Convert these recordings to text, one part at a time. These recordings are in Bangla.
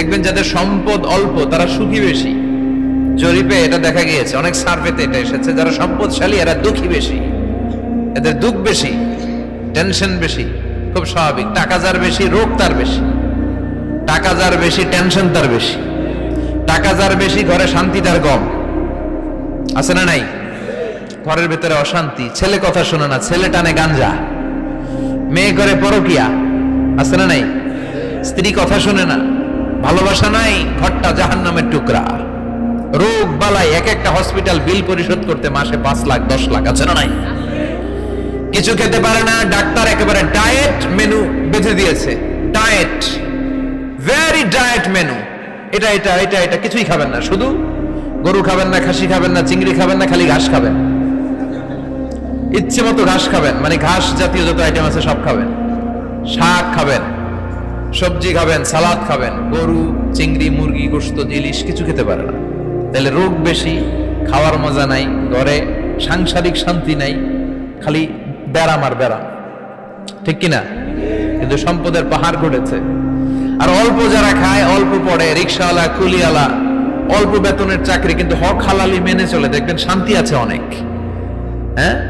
দেখবেন যাদের সম্পদ অল্প, তারা সুখী বেশি। জরিপে এটা দেখা গিয়েছে, অনেক সার্ভেতে এটা এসেছে, যারা সম্পদশালী, এরা দুঃখী বেশি। এদের দুঃখ বেশি টেনশন বেশি, খুব স্বাভাবিক। টাকা যার বেশি, রোগ তার বেশি। টাকা যার বেশি টেনশন তার বেশি। টাকা যার বেশি, ঘরে শান্তি তার কম আছে না নাই? ঘরের ভেতরে অশান্তি। ছেলে কথা শোনে না, ছেলে টানে গাঞ্জা। মেয়ে করে পরকিয়া। আছে না নাই? স্ত্রী কথা শোনে না। ভালোবাসা নাই, ঘরটা জাহান নামের টুকরা। রোগ বালাই এক একটা হসপিটাল বিল পরিশোধ করতে মাসে পাঁচ লাখ, দশ লাখ, আছে না নাই? কিছু খেতে পারে না, ডাক্তার একেবারে ডায়েট মেনু বেঁধে দিয়েছে। Diet very diet menu. এটা এটা এটা এটা, কিছুই খাবেন না, শুধু গরু খাবেন না, খাসি খাবেন না, চিংড়ি খাবেন না, খালি ঘাস খাবেন। ইচ্ছে মতো ঘাস খাবেন মানে ঘাস জাতীয় যত আইটেম আছে সব খাবেন। শাক খাবেন। সবজি খাবেন, সালাদ খাবেন, গরু, চিংড়ি, মুরগি গোস্ত ইলিশ কিছু খেতে পারে না। তাহলে রোগ বেশি, খাওয়ার মজা নাই, ঘরে সাংসারিক শান্তি নাই, খালি ব্যারাম আর ব্যারাম। ঠিক কিনা? কিন্তু সম্পদের পাহাড় ঘটেছে। আর অল্প যারা খায়, অল্প পড়ে, রিক্সাওয়ালা, কুলিওয়ালা, অল্প বেতনের চাকরি কিন্তু হক হালালি মেনে চলে। দেখবেন শান্তি আছে অনেক। হ্যাঁ?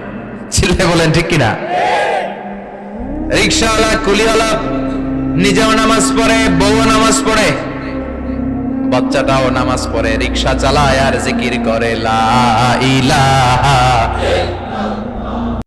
ছেলে বলেন, ঠিক কিনা? রিক্সাওয়ালা, কুলিওয়ালা, নিজেও নামাজ পড়ে বউ নামাজ পড়ে, বাচ্চাটাও নামাজ পড়ে, রিক্সা চালায় আর জিকির করে, লা ইলাহা